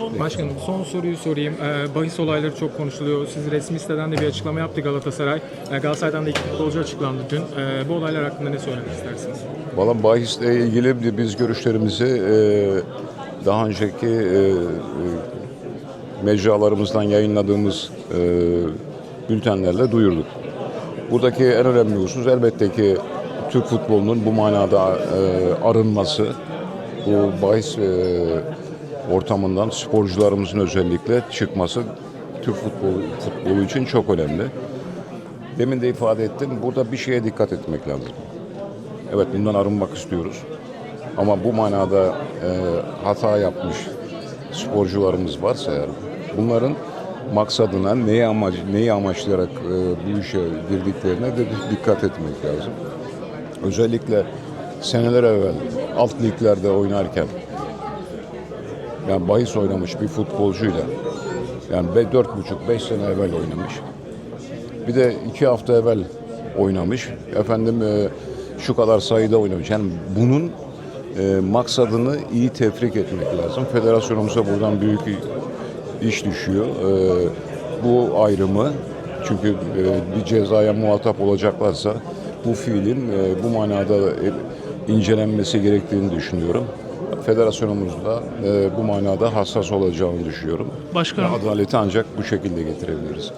Başkanım son soruyu sorayım. Ee, bahis olayları çok konuşuluyor. Siz resmi siteden de bir açıklama yaptı Galatasaray. Ee, Galatasaray'dan da iki futbolcu açıklandı dün. Ee, bu olaylar hakkında ne söylemek istersiniz? Valla bahisle ilgili biz görüşlerimizi e, daha önceki e, e, mecralarımızdan yayınladığımız e, bültenlerle duyurduk. Buradaki en önemli husus elbette ki Türk futbolunun bu manada e, arınması, bu bahis e, ortamından sporcularımızın özellikle çıkması Türk futbolu, futbolu için çok önemli. Demin de ifade ettim, burada bir şeye dikkat etmek lazım. Evet bundan arınmak istiyoruz. Ama bu manada e, hata yapmış sporcularımız varsa eğer bunların maksadına neyi amaç neyi amaçlayarak e, bu işe girdiklerine de dikkat etmek lazım. Özellikle seneler evvel alt liglerde oynarken yani bahis oynamış bir futbolcuyla yani dört buçuk beş sene evvel oynamış. Bir de iki hafta evvel oynamış. Efendim e, şu kadar sayıda oynamış. Yani bunun e, maksadını iyi tefrik etmek lazım. Federasyonumuza buradan büyük iş düşüyor. E, bu ayrımı çünkü e, bir cezaya muhatap olacaklarsa bu fiilin e, bu manada e, incelenmesi gerektiğini düşünüyorum. Federasyonumuz da e, bu manada hassas olacağını düşünüyorum. Başkanım Adaleti ancak bu şekilde getirebiliriz.